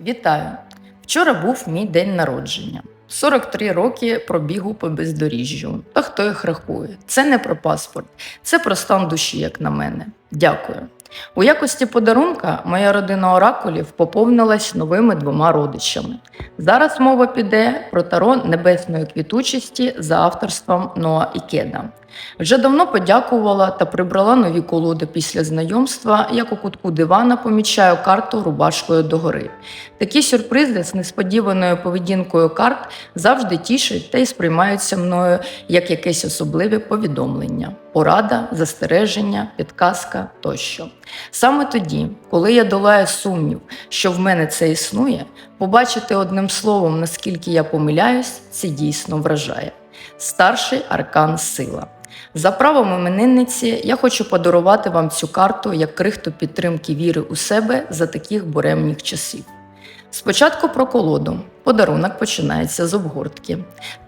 Вітаю! Вчора був мій день народження. 43 роки пробігу по бездоріжжю. Та хто їх рахує? Це не про паспорт, це про стан душі, як на мене. Дякую. У якості подарунка моя родина оракулів поповнилась новими двома родичами. Зараз мова піде про таро небесної квітучості за авторством Ноа Ікеда. Вже давно подякувала та прибрала нові колоди після знайомства, як у кутку дивана помічаю карту рубашкою догори. Такі сюрпризи з несподіваною поведінкою карт завжди тішать та й сприймаються мною як якесь особливе повідомлення, порада, застереження, підказка тощо. Саме тоді, коли я долаю сумнів, що в мене це існує, побачити одним словом, наскільки я помиляюсь, це дійсно вражає. Старший аркан сила. За правом іменинниці я хочу подарувати вам цю карту як крихту підтримки віри у себе за таких буремних часів. Спочатку про колоду. Подарунок починається з обгортки.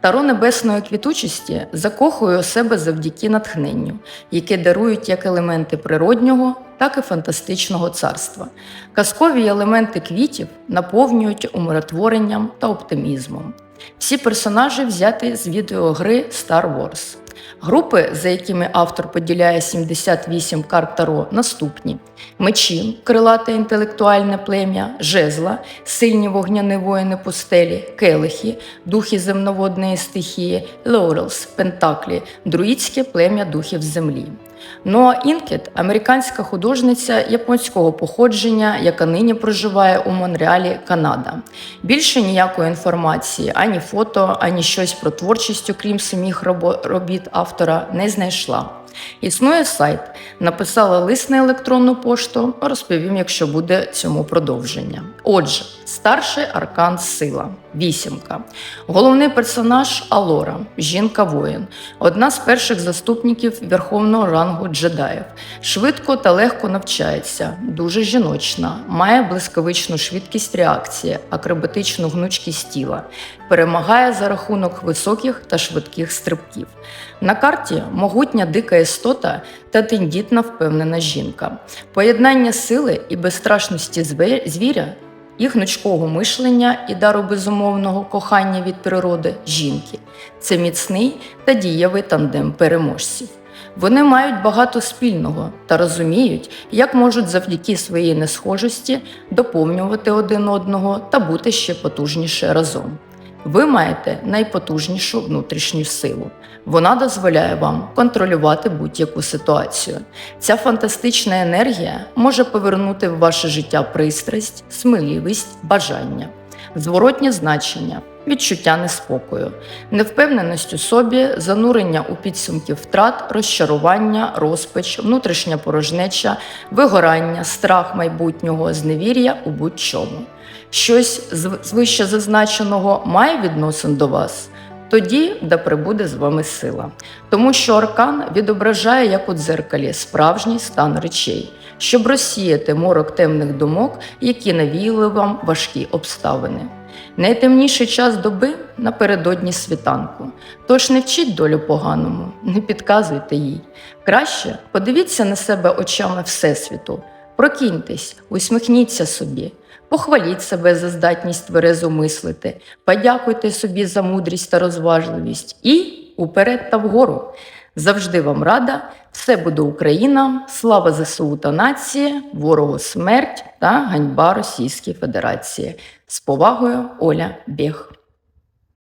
Таро небесної квітучості закохує у себе завдяки натхненню, яке дарують як елементи природнього, так і фантастичного царства. Казкові елементи квітів наповнюють умиротворенням та оптимізмом. Всі персонажі взяті з відеогри Star Wars. Групи, за якими автор поділяє 78 карт Таро, наступні: мечі, крилате інтелектуальне плем'я, жезла, сильні вогняні воїни пустелі, келихи, духи земноводної стихії, лоурелс, пентаклі, друїдське плем'я духів землі. Ноа Інкет американська художниця японського походження, яка нині проживає у Монреалі, Канада. Більше ніякої інформації, ані фото, ані щось про творчість, окрім самих робо- автора, не знайшла. Існує сайт, написала лист на електронну пошту, розповім, якщо буде цьому продовження. Отже, старший аркан сила, вісімка. Головний персонаж Алора, жінка-воїн, одна з перших заступників верховного рангу джедаїв. Швидко та легко навчається, дуже жіночна, має блискавичну швидкість реакції, акробатичну гнучкість тіла, перемагає за рахунок високих та швидких стрибків. На карті могутня дика істота та тендітна впевнена жінка. Поєднання сили і безстрашності звіря і гнучкого мишлення і дару безумовного кохання від природи жінки. Це міцний та дієвий тандем переможців. Вони мають багато спільного та розуміють, як можуть завдяки своїй несхожості доповнювати один одного та бути ще потужніше разом. Ви маєте найпотужнішу внутрішню силу. Вона дозволяє вам контролювати будь-яку ситуацію. Ця фантастична енергія може повернути в ваше життя пристрасть, сміливість, бажання, зворотнє значення, відчуття неспокою, невпевненість у собі, занурення у підсумки втрат, розчарування, розпач, внутрішня порожнеча, вигорання, страх майбутнього, зневір'я у будь-чому. Щось з вище зазначеного має відносин до вас. Тоді да прибуде з вами сила, тому що аркан відображає, як у дзеркалі, справжній стан речей, щоб розсіяти морок темних думок, які навіяли вам важкі обставини. Найтемніший час доби напередодні світанку. Тож не вчіть долю поганому, не підказуйте їй. Краще подивіться на себе очами Всесвіту, прокиньтесь, усміхніться собі. Похваліть себе за здатність тверезо мислити, подякуйте собі за мудрість та розважливість і уперед та вгору. Завжди вам рада, все буде Україна, слава ЗСУ та нації, ворогу смерть та ганьба Російської Федерації. З повагою, Оля Бєх.